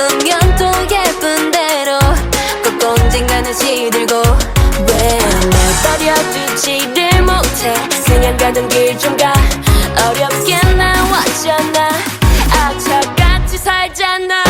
예쁘면 또 예쁜 대로 꼭 언젠가는 시들고 왜내 버려두지를 못해? 그냥 가던 길 좀 가 어렵게 나왔잖아. 악착같이 살잖아.